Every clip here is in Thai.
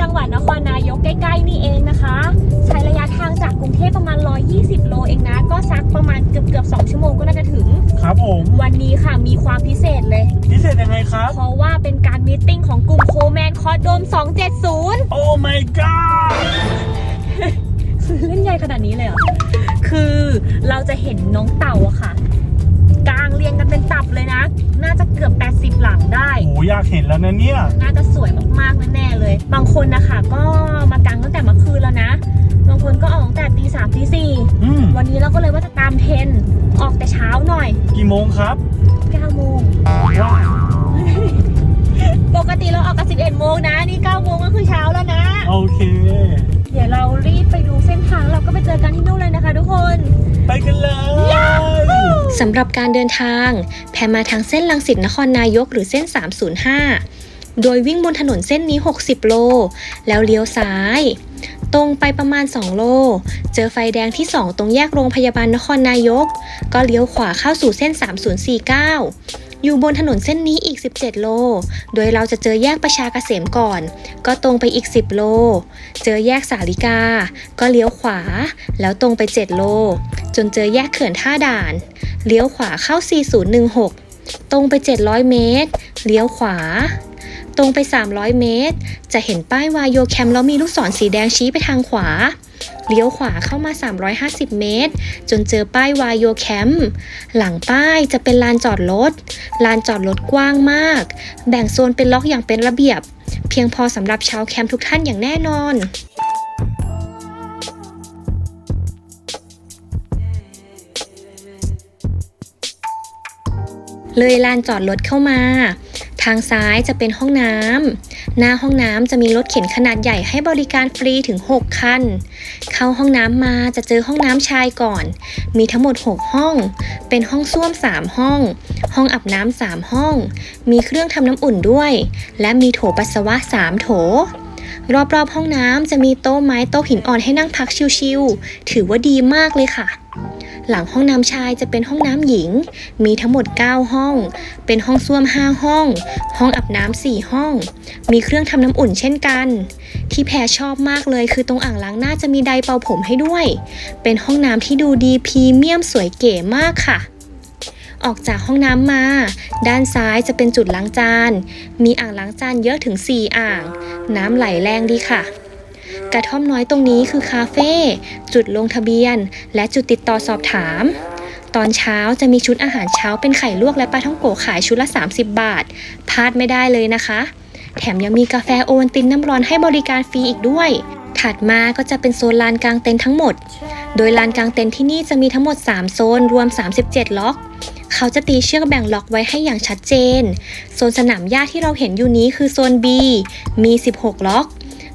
จังหวัดนครนายกใกล้ๆนี่เองนะคะ ใช้ระยะทางจากกรุงเทพประมาณ 120 โลเองนะ ก็ซักประมาณเกือบเกือบๆ2ชั่วโมงก็น่าจะถึง ครับผมวันนี้ค่ะมีความพิเศษเลย พิเศษยังไงครับ เพราะว่าเป็นการมีตติ้งของกลุ่มโคแมนคอร์ดโดม 270 โอ้ my god เล่นใหญ่ขนาดนี้เลยเหรอ คือเราจะเห็นน้องเต่าอะค่ะ เลยนะ น่าจะเกือบ 80 หลังได้ โอ้ยากเห็นแล้วนะเนี่ย น่าจะสวยมากๆแน่เลย บางคนนะคะก็มากางตั้งแต่เมื่อคืนแล้วนะ บางคนก็ออกแต่ตีสามตีสี่วันนี้เราก็เลยว่าจะตามเทนออกแต่เช้าหน่อยกี่โมงครับ9โมงปกติเราออกกัน11โมงนะ นี่9โมงก็คือเช้าแล้วนะ โอเค เดี๋ยวเรารีบไปดูเส้นทาง สำหรับการเดินทาง แพรมาทางเส้นลังสิตนครนายกหรือเส้น 305 โดยวิ่งบนถนนเส้นนี้ 60 โล แล้วเลี้ยวซ้าย ตรงไปประมาณ 2 โล เจอไฟแดงที่ 2 ตรงแยกโรงพยาบาลนครนายก ก็เลี้ยวขวาเข้าสู่เส้น 3049 อยู่บนถนนเส้นนี้อีก 17 โล โดยเราจะเจอแยกประชาเกษมก่อน ก็ตรงไปอีก 10 โล เจอแยกสาลิกา ก็เลี้ยวขวา แล้วตรงไป 7 โล จนเจอแยกเขื่อนท่าด่าน เลี้ยวขวาเข้า 4016 ตรงไป 700 เมตร เลี้ยวขวา รงไป 300 เมตร จะเห็นป้ายวายโยแคมแล้วมีลูกศรสีแดงชี้ไปทางขวา เลี้ยวขวาเข้ามา 350 เมตร จนเจอป้ายวายโยแคมป์หลังป้ายจะเป็นลานจอดรถ ลานจอดรถกว้างมาก แบ่งโซนเป็นล็อกอย่างเป็นระเบียบ เพียงพอสำหรับชาวแคมป์ทุกท่านอย่างแน่นอนเลยลานจอดรถเข้ามา ทางซ้ายจะเป็นห้องน้ำ หน้าห้องน้ำจะมีรถเข็นขนาดใหญ่ให้บริการฟรีถึง 6 คัน เข้าห้องน้ำมาจะเจอห้องน้ำชายก่อน มีทั้งหมด 6 ห้อง เป็นห้องส้วม 3 ห้อง ห้องอาบน้ำ3ห้อง มีเครื่องทำน้ำอุ่นด้วย และมีโถปัสสาวะ 3 โถรอบๆห้องน้ำจะมีโต๊ะไม้โต๊ะหินอ่อนให้นั่งพักชิวๆ ถือว่าดีมากเลยค่ะ หลังห้องน้ำชายจะเป็นห้องน้ำหญิง มีทั้งหมด 9 ห้อง เป็นห้องส้วม 5 ห้อง ห้องอาบน้ำ4ห้อง มีเครื่องทำน้ำอุ่นเช่นกัน ที่แพรชอบมากเลยคือตรงอ่างล้างหน้าจะมีไดร์เป่าผมให้ด้วย เป็นห้องน้ำที่ดูดีพรีเมียมสวยเก๋มากค่ะออกจากห้องน้ำมา ด้านซ้ายจะเป็นจุดล้างจาน มีอ่างล้างจานเยอะถึง 4 อ่าง น้ำไหลแรงดีค่ะ กระท่อมน้อยตรงนี้คือคาเฟ่จุดลงทะเบียน และจุดติดต่อสอบถาม ตอนเช้าจะมีชุดอาหารเช้าเป็นไข่ลวกและปลาท่องโกะขายชุดละ 30 บาทพลาดไม่ได้เลยนะคะ แถมยังมีกาแฟโอวัลตินน้ำร้อนให้บริการฟรีอีกด้วย ถัดมาก็จะเป็นโซนลานกลางเต็นท์ทั้งหมด โดยลานกลางเต็นท์ที่นี่จะมีทั้งหมด 3 โซนรวม 37 ล็อกเขาจะตีเชือกแบ่งล็อกไว้ให้อย่างชัดเจน โซนสนามหญ้าที่เราเห็นอยู่นี้คือโซน B มี 16 ล็อก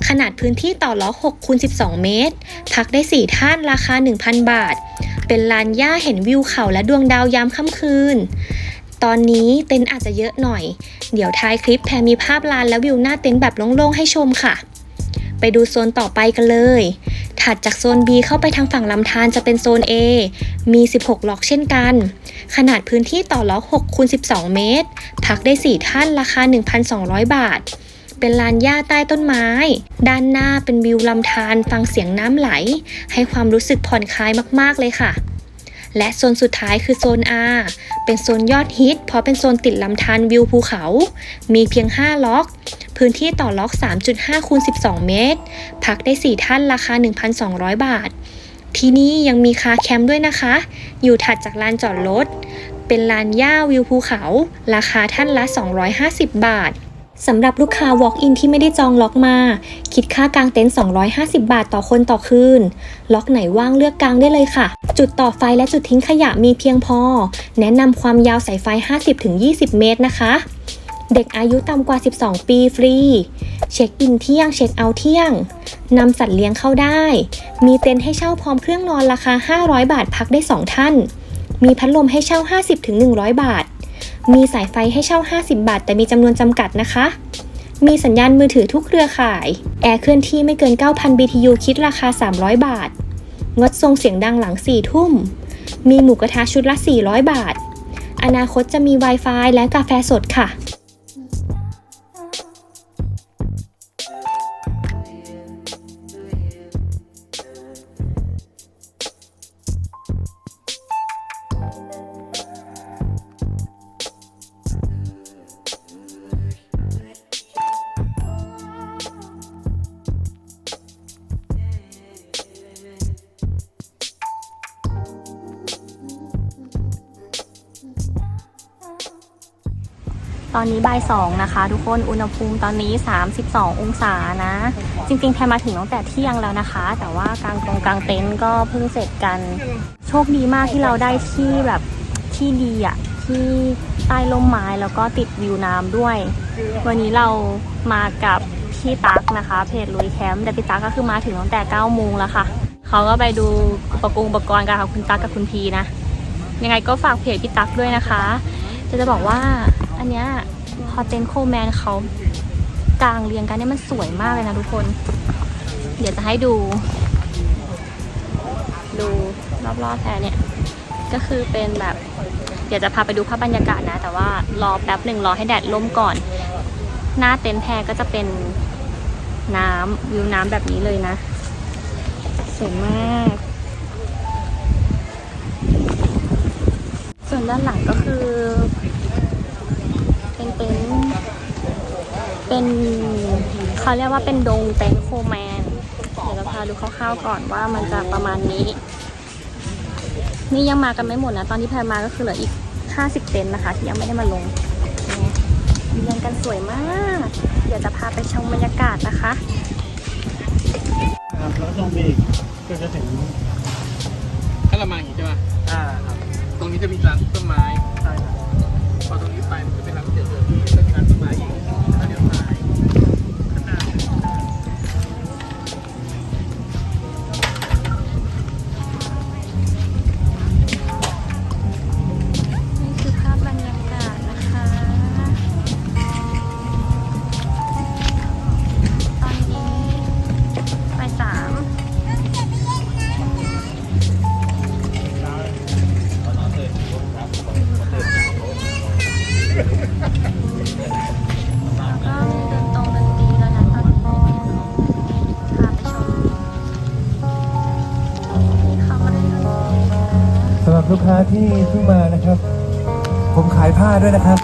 ขนาดพื้นที่ต่อล็อ6คูณ12 เมตร พักได้ 4 ท่านราคา 1,000 บาท เป็นลานหญ้าเห็นวิวเขาและดวงดาวยามค่ำคืน ตอนนี้เต็นท์อาจจะเยอะหน่อย เดี๋ยวท้ายคลิปแพรมีภาพลานและวิวหน้าเต็นท์แบบโล่งๆให้ชมค่ะ ไปดูโซนต่อไปกันเลย ถัดจากโซน B เข้าไปทางฝั่งลำธารจะเป็นโซน A มี 16 ล็อกเช่นกัน ขนาดพื้นที่ต่อล็อก6คูณ12 เมตร พักได้ 4 ท่านราคา 1,200 บาท เป็นลานหญ้าใต้ต้นไม้ ด้านหน้าเป็นวิวลำธารฟังเสียงน้ำไหล ให้ความรู้สึกผ่อนคลายมากๆเลยค่ะ และโซนสุดท้ายคือโซน R เป็นโซนยอดฮิต เพราะเป็นโซนติดลำธารวิวภูเขา มีเพียง 5 ล็อก พื้นที่ต่อล็อก 3.5คูณ12 เมตร พักได้ 4 ท่านราคา 1,200 บาท ที่นี่ยังมีคาแคมป์ด้วยนะคะ อยู่ถัดจากลานจอดรถเป็นลานหญ้าวิวภูเขา ราคาท่านละ 250 บาท สำหรับลูกค้า Walk-in ที่ไม่ได้จองล็อกมา คิดค่ากางเต็นท์ 250 บาทต่อคนต่อคืน ล็อกไหนว่างเลือกกางได้เลยค่ะ จุดต่อไฟและจุดทิ้งขยะมีเพียงพอ แนะนำความยาวสายไฟ 50-20 เมตรนะคะ เด็กอายุต่ำกว่า 12 ปีฟรี เช็คอินเที่ยง เช็คเอาท์เที่ยง นำสัตว์เลี้ยงเข้าได้ มีเต็นท์ให้เช่าพร้อมเครื่องนอนราคา 500 บาทพักได้ 2 ท่าน มีพัดลมให้เช่า 50-100 บาท มีสายไฟให้เช่า 50 บาท แต่มีจำนวนจำกัดนะคะ มีสัญญาณมือถือทุกเครือข่าย แอร์เคลื่อนที่ไม่เกิน 9,000 BTU คิดราคา 300 บาท งดส่งเสียงดังหลัง 4 ทุ่ม มีหมูกระทะชุดละ 400 บาท อนาคตจะมี Wi-Fi และกาแฟสดค่ะ ตอนนี้บ่ายสองนะคะ ทุกคนอุณหภูมิตอนนี้ 32 องศานะ จริงๆแพรมาถึงตั้งแต่เที่ยงแล้วนะคะ แต่ว่ากลางตรงกลางเต็นท์ก็เพิ่งเสร็จกัน โชคดีมากที่เราได้ที่แบบที่ดีอะที่ใต้ร่มไม้แล้วก็ติดวิวน้ำด้วย วันนี้เรามากับพี่ตั๊กนะคะ เพจลุยแคมป์แต่พี่ตั๊กก็คือมาถึงตั้งแต่9โมงแล้วค่ะเขาก็ไปดูอุปกรณ์อุปกรณ์กันค่ะคุณตั๊กกับคุณพีนะ ยังไงก็ฝากเพจพี่ตั๊กด้วยนะคะ จะจะบอกว่า นเนี้ยพอเต็นโคแมนเขากลางเรียงกันเนี่ยมันสวยมากเลยนะทุกคน เดี๋ยวจะให้ดู ดูรอบๆแพรเนี่ย ก็คือเป็นแบบเดี๋ยวจะพาไปดูภาพบรรยากาศนะ แต่ว่ารอแป๊บหนึ่งรอให้แดดล่มก่อน หน้าเต็นท์แพรก็จะเป็นน้ำวิวน้ำแบบนี้เลยนะสวยมาก ส่วนด้านหลังก็คือ เป็นเต็นท์เป็นเขาเรียกว่าเป็นดงเต็นท์โฟร์แมน เดี๋ยวเราพาดูคร่าวๆก่อนว่ามันจะประมาณนี้ นี่ยังมากันไม่หมดนะ ตอนที่แพรมาก็คือเหลืออีก 50 เต็นท์นะคะ ที่ยังไม่ได้มาลงเนี่ยเรียงกันสวยมาก เดี๋ยวจะพาไปชมบรรยากาศนะคะครับแล้วตรงไปอีกก็จะถึงถ้าเรามาอย่างนี้ใช่ไหมอ่าครับ ตรงนี้จะมีร้านต้นไม้ ใช่ครับพอตรงนี้ไปมันจะเป็นร้าน ที่เพิ่งมานะครับ ผมขายผ้าด้วยนะครับ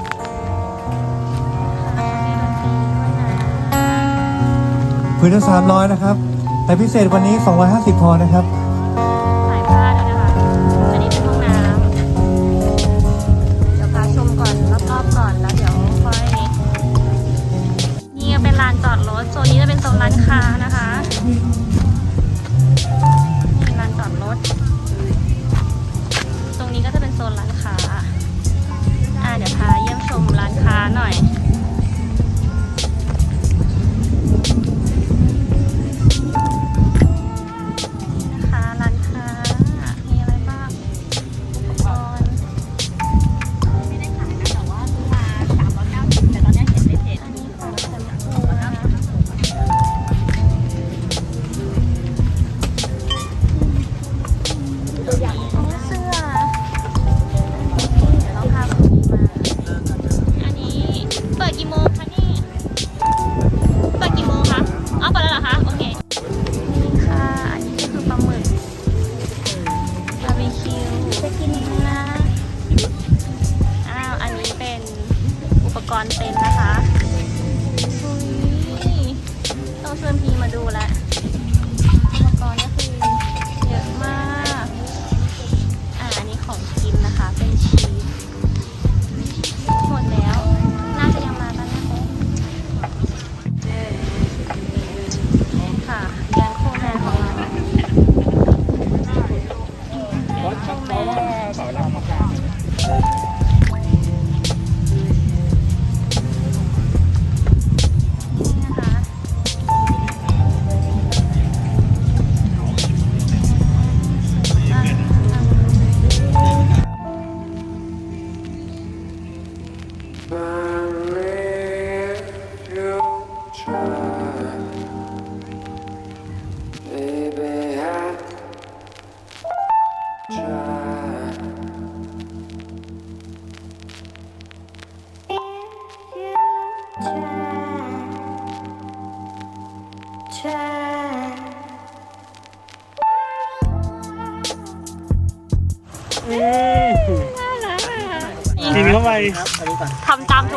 พื้นละสามร้อยนะครับ แต่พิเศษวันนี้ 250 พอนะครับ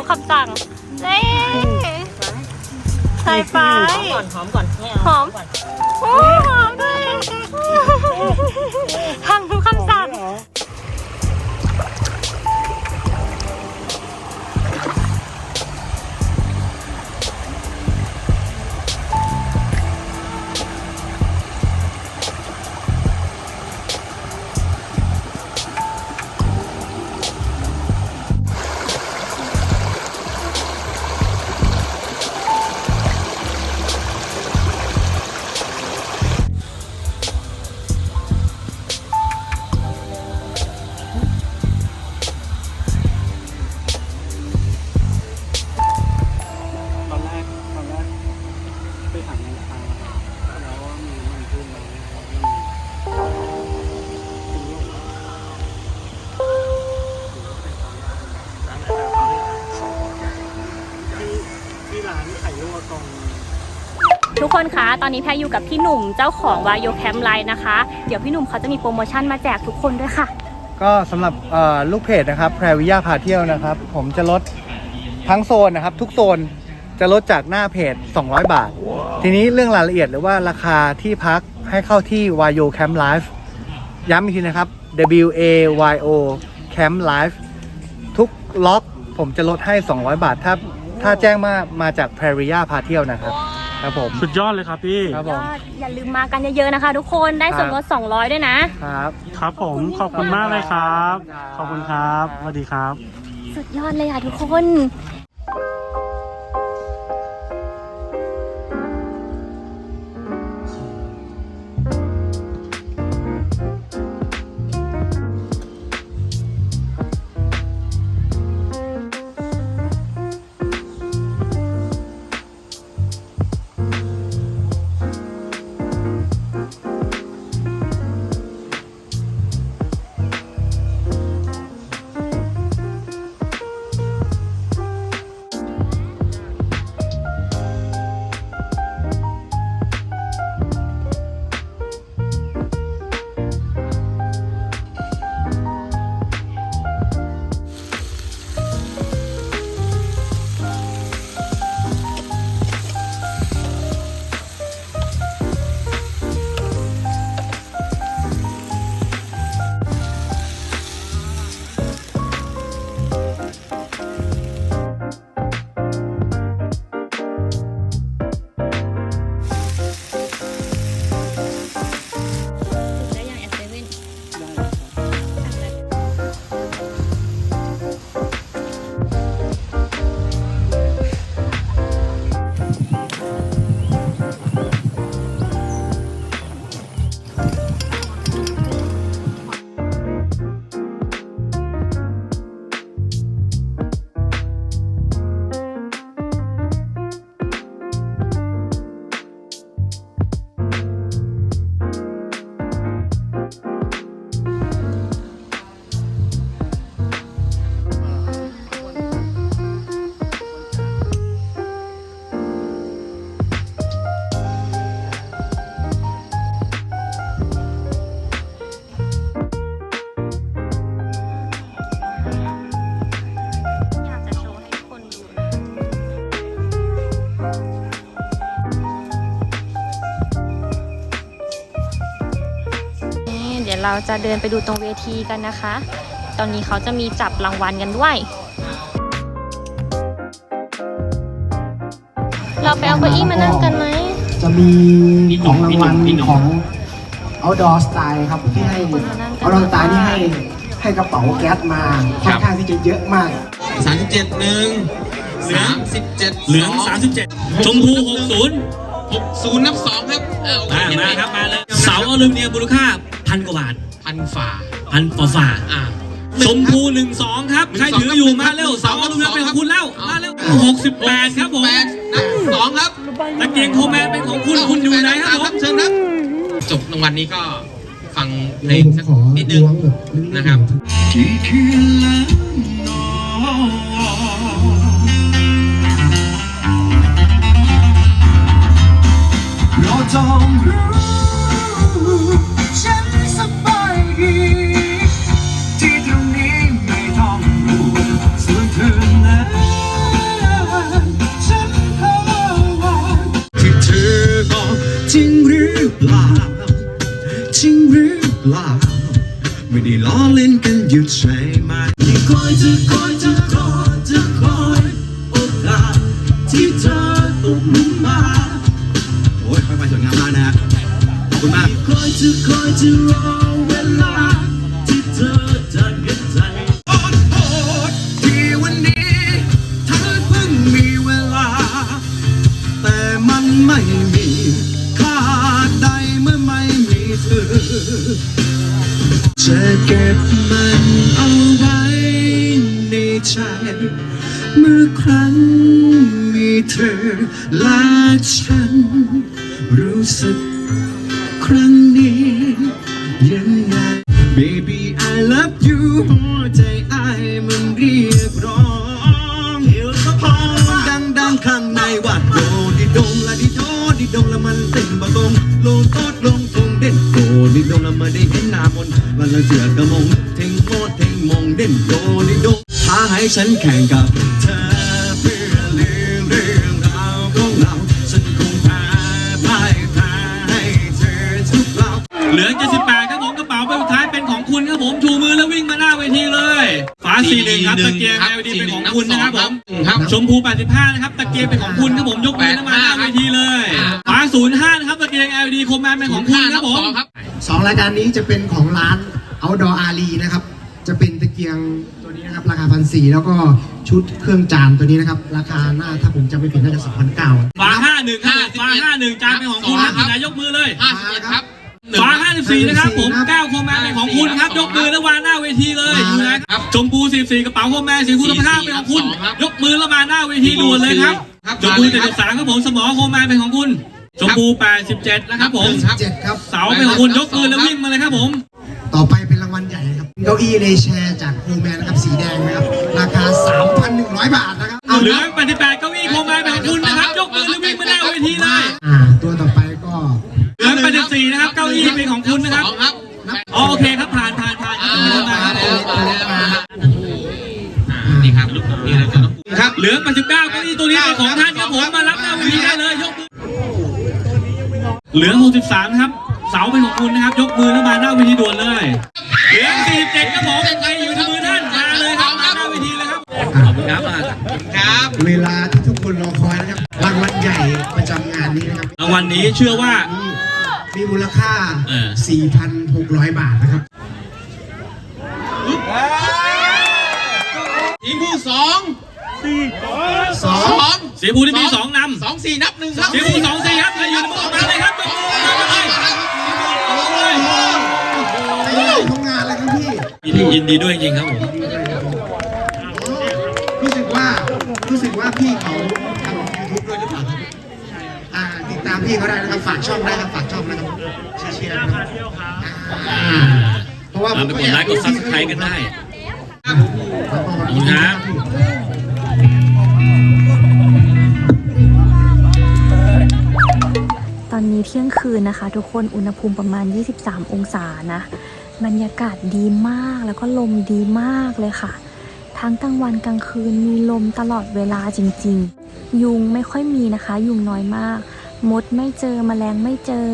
คำสั่งเอ้ใส่ไปหอมก่อนหอมก่อนหอม อนนี้แพรอยู่กับพี่หนุ่มเจ้าของวายโยแคมไลน์นะคะ เดี๋ยวพี่หนุ่มเขาจะมีโปรโมชั่นมาแจกทุกคนด้วยค่ะ ก็สำหรับเอ่อลูกเพจนะครับแพรวิยาพาเที่ยวนะครับ ผมจะลดทั้งโซนนะครับ ทุกโซนจะลดจากหน้าเพจ 200 บาท ทีนี้เรื่องรายละเอียดหรือว่าราคาที่พักให้เข้าที่ YO Camp Life ย้ำอีกทีนะครับ W A Y O Camp Life ทุกล็อกผมจะลดให้ 200 บาท ถ้าถ้าแจ้งมามาจากแพรวิยาพาเที่ยวนะครับ ครับผม สุดยอดเลยครับพี่ ครับยผอมดอย่าลืมมากันเยอะๆนะคะ ทุกคนได้ส่วนลด 200 ด้วยนะ ครับ ครับผมขอบคุณมากเลยครับ ขอบคุณครับสวัสดีครับ สุดยอดเลยค่ะทุกคน เดี๋ยวเราจะเดินไปดูตรงเวทีกันนะคะ ตอนนี้เขาจะมีจับรางวัลกันด้วย เราไปเอาเก้าอี้มานั่งกันไหม จะมีของรางวัลของ outdoor style ครับที่ให้ outdoor style ที่ให้ให้กระเป๋าแก๊สมาค่อนข้างที่จะเยอะมากสามสิบเจ็ดหนึ่งสามสิบเจ็ดเหลือง 37 ชมพู 60หกศูนย์นับสองครับเออโอเคมาเห็นไหมาครับมาเลย เสาอลูมิเนียมมูลค่า พันกว่าบาทพันฝ่าพันฝ่าฝ่าอ่า ชมพูหนึ่งสองครับ ใครถืออยู่มาเร็วเสาอลูมิเนียมเป็นของคุณแล้วมาเร็ว68ครับผมแปดนับสองครับตะเกียงโคแมนเป็นของคุณคุณอยู่ไหนครับผมเชิญครับ จบรางวัลนี้ก็ฟังเพลเดี๋ยวงผมสักขอ ที่ตรงนี้ไม่ต้องห่วส่วนเธอนั้ฉันขอว่าที่เธอบอกจริงหรือเปล่าจริงหรือเปล่าไม่ได้ล้อเล่นกันอยู่ใช่ไหมที่คอยจะคอยจะคอยจะคอยโอกาสที่เธอต้องมาโอ้ยไปไปสวยงามมากนะฮะขอบคุณมาก จะคอยจะรอเวลา ที่เธอจะเห็นใจโอ๊ตโอ๊ตที่วันนี้เธอเพิ่งมีเวลา แต่มันไม่มีค่าใดเมื่อไม่มีเธอ จะเก็บมันเอาไว้ในใจ เมื่อครั้งมีเธอและฉันรู้สึก ครั้งนี้ เหลือ78ครับผมกระเป๋าใบสุดท้ายเป็นของคุณครับผมชูมือแล้ววิ่งมาหน้าเวทีเลยฝาสีหนึ่งครับตะเกียง LED เป็นของคุณนะครับผมครับชมพู 85 นะครับตะเกียงเป็นของคุณครับผมยกมือแล้วมาหน้าเวทีเลยฝา05นะครับตะเกียง LED คมแมนเป็นของคุณครับผมครับสองรายการนี้จะเป็นของร้าน Outdoor Ali นะครับจะเป็นตะเกียงตัวนี้นะครับราคาพันสี่แล้วก็ชุดเครื่องจานตัวนี้นะครับ ราคาหน้าถ้าผมจำไม่ผิดน่าจะสองพันเก้าฝา51ครับผมฝา51จานเป็นของคุณครับนายยกมือเลย51ครับ ฝา54 นะครับผม9โคมแมนเป็นของคุณครับ ยกมือแล้ววางหน้าเวทีเลยนะครับชมพู14กระเป๋าโคมแมนสีคุณภาพเป็นของคุณ ยกมือแล้วมาหน้าเวทีด่วนเลยครับครับชมพู73ครับผมสมอโคมแมนเป็นของคุณชมพู87 นะครับผมเจ็ดครับเสาเป็นของคุณยกมือแล้ววิ่งมาเลยครับผม ต่อไปเป็นรางวัลใหญ่นะครับเก้าอี้เลแชร์จากโฮแมนนะครับสีแดงนะครับราคา 3,100 บาทนะครับเอาเหลืคอรั เหลือ63 นะครับ เสาเป็นของคุณนะครับ ยกมือแล้วมาหน้าเวทีด่วนเลย เหลือ47ครับผมใครอยู่ที่มือท่านมาเลยครับมาหน้าเวทีเลยครับ ขอบคุณครับมาครับ เวลาที่ทุกคนรอคอยนะครับรางวัลใหญ่ประจำงานนี้นะครับรางวัลนี้เชื่อว่านี่มีมูลค่า เออ 4,600 บาทนะครับ ทีมผู้สองสองสองเสียภูที่มีสองนำสอง ยินดียินดีด้วยจริงครับผมรู้สึกว่ารู้สึกว่าพี่เขาทำยูทูบด้วยหรือเปล่าครับอ่าติดตามพี่เขาได้นะครับฝากช่องได้ครับฝากช่องนะครับเชียร์ๆนะครับอ่าเพราะว่าผตามมไปกดไลค์กดซับสไครต์กันได้ขอบคุณครับตอนนี้เที่ยงคืนนะคะ ทุกคนอุณหภูมิประมาณ 23 องศานะ บรรยากาศดีมากแล้วก็ลมดีมากเลยค่ะ ทั้งกลางวันกลางคืนมีลมตลอดเวลาจริง ๆ ยุงไม่ค่อยมีนะคะ ยุงน้อยมาก มดไม่เจอมแมลงไม่เจอ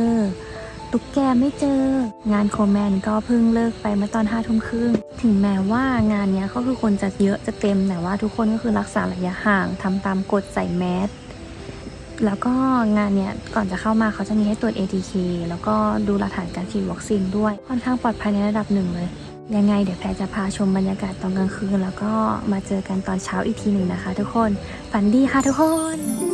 ตุ๊กแกไม่เจอ งานโคแมนก็เพิ่งเลิกไปเมื่อตอนห้าทุ่มครึ่งถึงแม้ว่างานนี้ก็คือคนจะเยอะจะเต็มแต่ว่าทุกคนก็คือรักษาระยะห่างทำตามกฎใส่แมส แล้วก็งานเนี้ยก่อนจะเข้ามาเขาจะมีให้ตรวจ ATK แล้วก็ดูหลักฐานการฉีดวัคซีนด้วย ค่อนข้างปลอดภัยในระดับหนึ่งเลย ยังไงเดี๋ยวแพรจะพาชมบรรยากาศตอนกลางคืน แล้วก็มาเจอกันตอนเช้าอีกทีหนึ่งนะคะ ทุกคน ฝันดีค่ะทุกคน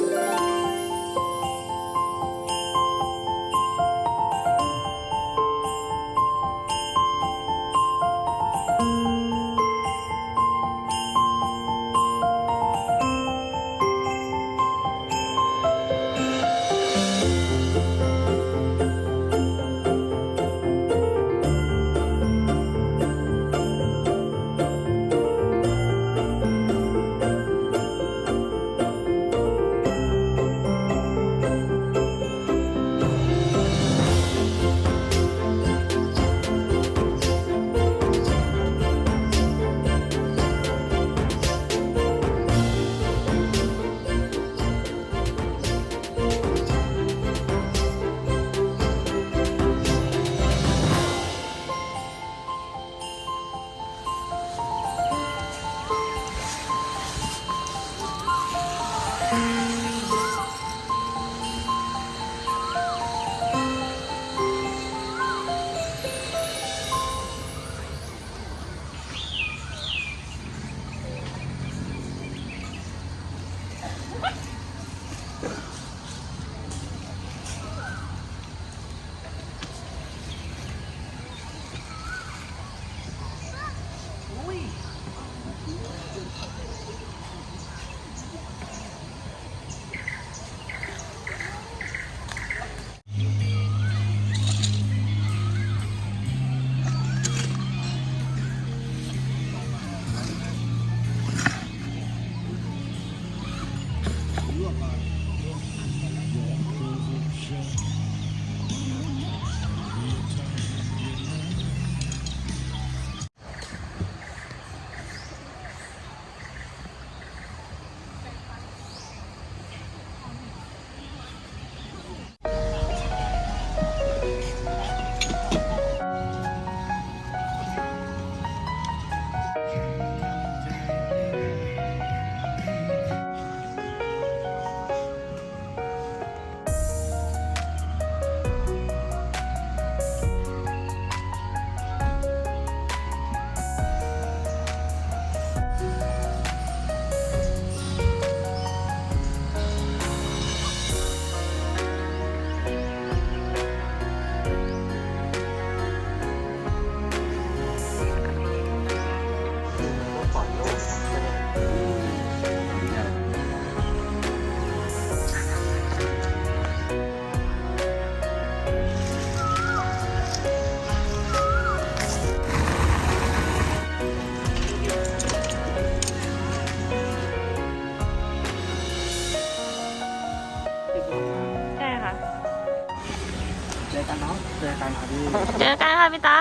พี่ตา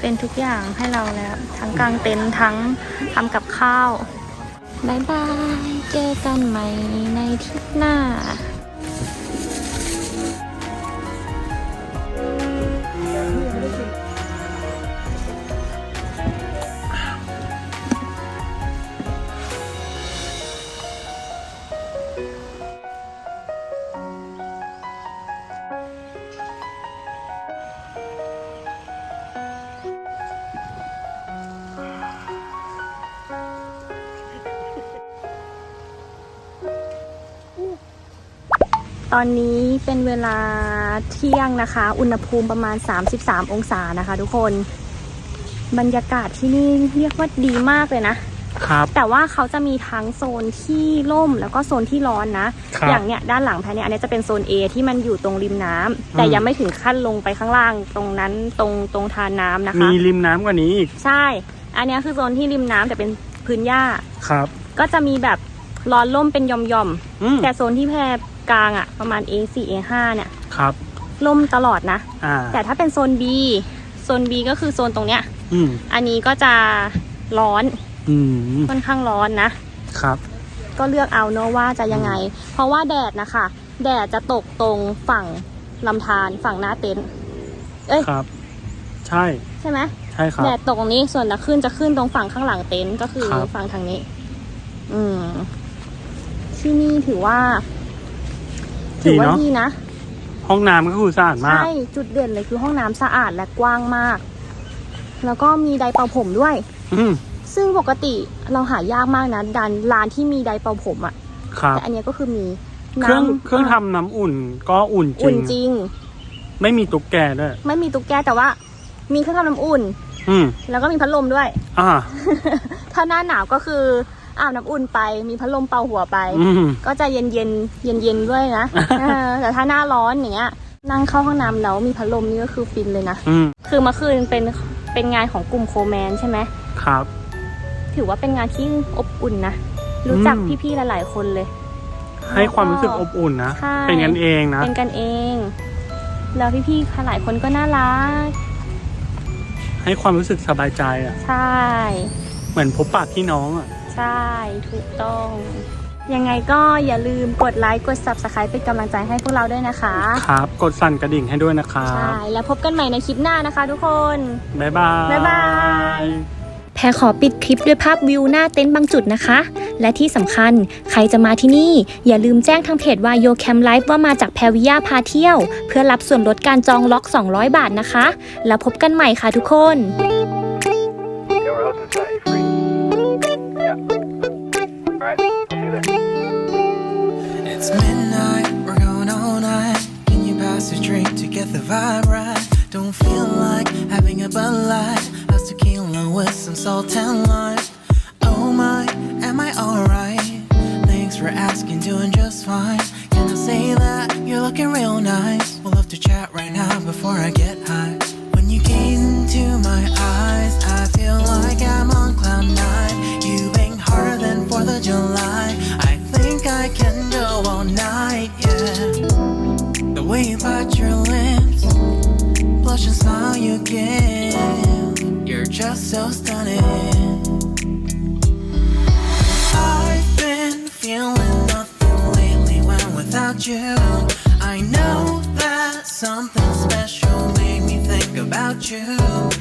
เป็นทุกอย่างให้เราแล้ว ทั้งกางเต็นท์ทั้งทำกับข้าวบายบาย เจอกันใหม่ในทริปหน้า อนนี้เป็นเวลาเที่ยงนะคะ อุณหภูมิประมาณ 33 องศานะคะ ทุกคน บรรยากาศที่นี่เรียกว่าดีมากเลยนะ ครับ แต่ว่าเขาจะมีทั้งโซนที่ร่มแล้วก็โซนที่ร้อนนะ ครับอย่างเนี้ยด้านหลังแพนเนี่ยอันนี้จะเป็นโซน A ที่มันอยู่ตรงริมน้ำแต่ยังไม่ถึงขั้นลงไปข้างล่างตรงนั้นตรงตรงทานน้ำนะคะ มีริมน้ำกว่านี้อีก ใช่ อันเนี้ยคือโซนที่ริมน้ำแต่เป็นพื้นหญ้า ครับก็จะมีแบบร้อนร่มเป็นหย่อมอืมๆแต่โซนที่แพร กลางอะประมาณ A4 A5 เนี่ยครับร่มตลอดนะ อ่าแต่ถ้าเป็นโซน B โซน B ก็คือโซนตรงเนี้ย อืมอันนี้ก็จะร้อนอืมค่อนข้างร้อนนะ ครับ ก็เลือกเอาเนอะว่าจะยังไง เพราะว่าแดดนะคะ แดดจะตกตรงฝั่งลำธารฝั่งหน้าเต็นท์เอ้ยครับ ใช่ใช่ไหมใช่ครับ แดดตกตรงนี้ส่วนจะขึ้นจะขึ้นตรงฝั่งข้างหลังเต็นท์ก็คือครับ ฝั่งทางนี้ อืม ที่นี่ถือว่า ถือว่าดีเนาะดีนะ ห้องน้ำก็คือสะอาดมาก ใช่ จุดเด่นเลยคือห้องน้ำสะอาดและกว้างมาก แล้วก็มีไดร์เป่าผมด้วย อืมซึ่งปกติเราหายากมากนะดันร้านที่มีไดร์เป่าผมอะครับ แต่อันเนี้ยก็คือมีเครื่องน้ำเครื่องทำน้ำอุ่นก็อุ่นจริอุ่นง จริง ไม่มีตุ๊กแกด้วยไม่มีตุ๊กแกแต่ว่า มีเครื่องทำน้ำอุ่น อืม แล้วก็มีพัดลมด้วย อ่า ถ้าหน้าหนาวก็คือ อาบน้ำอุ่นไป มีพัดลมเป่าหัวไป อืม ก็จะเย็นเย็นเย็นเย็นๆด้วยนะ เออแต่ถ้าหน้าร้อนอย่างเงี้ย นั่งเข้าห้องน้ำแล้วมีพัดลมนี่ก็คือฟินเลยนะ อืม คือเมื่อคืนเป็นเป็นงานของกลุ่มโคแมนใช่ไหม ครับ ถือว่าเป็นงานที่อบอุ่นนะ รู้จักอืม พี่ๆ หลายๆ คนเลย ให้ความรู้สึกอบอุ่นนะ ใช่ เป็นกันเองนะ เป็นกันเอง แล้วพี่ๆ หลายคนก็น่ารัก ให้ความรู้สึกสบายใจอะ ใช่ เหมือนพบปะพี่น้องอะ ใช่ถูกต้อง ยังไงก็อย่าลืมกดไลค์กด subscribe เป็นกำลังใจให้พวกเราด้วยนะคะ ครับ กดสั่นกระดิ่งให้ด้วยนะครัใช่ บแล้วพบกันใหม่ในคลิปหน้านะคะทุกคน บ๊ายบาย บ๊ายบาย แพรขอปิดคลิปด้วยภาพวิวหน้าเต็นท์บางจุดนะคะ และที่สำคัญใครจะมาที่นี่ อย่าลืมแจ้งทางเพจวายโยแคมไลฟ์ว่ามาจากแพรวิยาพาเที่ยว เพื่อรับส่วนลดการจองล็อก 200 บาทนะคะ แล้วพบกันใหม่ค่ะทุกคน It's A drink to get the vibe right? Don't feel like having a Bud Light. How's tequila with some salt and lime? Oh my, am I alright? Thanks for asking, doing just fine. Can I say that you're looking real nice? We'll love to chat right now before I get high. When you gaze into my eyes, I feel like I'm on cloud nine. Smile you give. You're just so stunning. I've been feeling nothing lately when without you. I know that something special made me think about you.